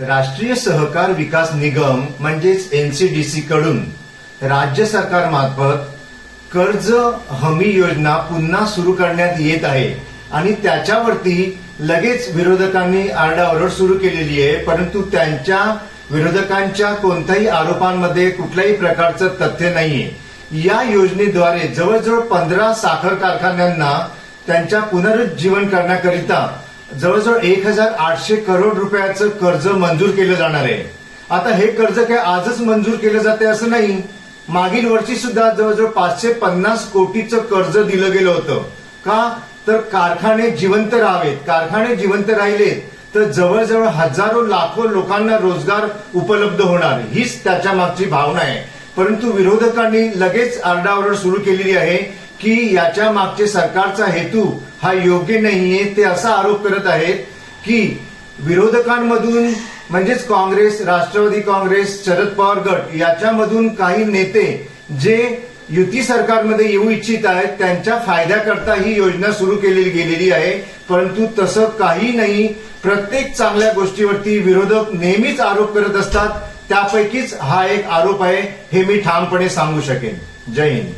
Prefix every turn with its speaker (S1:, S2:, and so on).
S1: राष्ट्रीय सहकार विकास निगम म्हणजेच एनसीडीसी कडून राज्य सरकार मार्फत कर्ज हमी योजना पुन्हा सुरू करण्यात येत आहे. आणि त्याच्यावरती लगेच विरोधकांनी आरडाओरड सुरू केलेली आहे परंतु त्यांच्या विरोधकांच्या कोणत्याही आरोपांमध्ये कुठल्याही प्रकारचं तथ्य नाहीये. या योजनेद्वारे जवळजवळ पंधरा साखर कारखान्यांना त्यांच्या पुनरुज्जीवन करण्याकरिता जवळजवळ एक हजार आठशे करोड रुपयाचं कर्ज मंजूर केलं जाणार आहे. आता हे कर्ज काय आजच मंजूर केलं जाते असं नाही. मागील वर्षी सुद्धा जवळजवळ पाचशे पन्नास कोटीचं कर्ज दिलं गेलं होतं. का? तर कारखाने जिवंत राहावेत. कारखाने जिवंत राहिले तर जवळजवळ हजारो लाखो लोकांना रोजगार उपलब्ध होणार. हीच त्याच्या मागची भावना आहे. परंतु विरोधकांनी लगेच आरडाओरड सुरू केलेली आहे. की याच्या मागचे सरकारचा हेतू हा योग्य नाहीये ते असा आरोप करत आहेत की विरोधकांमधून म्हणजेच काँग्रेस राष्ट्रवादी काँग्रेस शरद पवार गट याच्यामधून काही नेते जे युती सरकारमध्ये येऊ इच्छित आहेत त्यांच्या फायद्याकरता ही योजना सुरू केली गेलेली आहे. परंतु तसं काही नाही. प्रत्येक चांगल्या गोष्टीवरती विरोधक नेहमीच आरोप करत असतात. त्यापैकीच हा एक आरोप आहे हे मी ठामपणे सांगू शकेन. जय हिंद.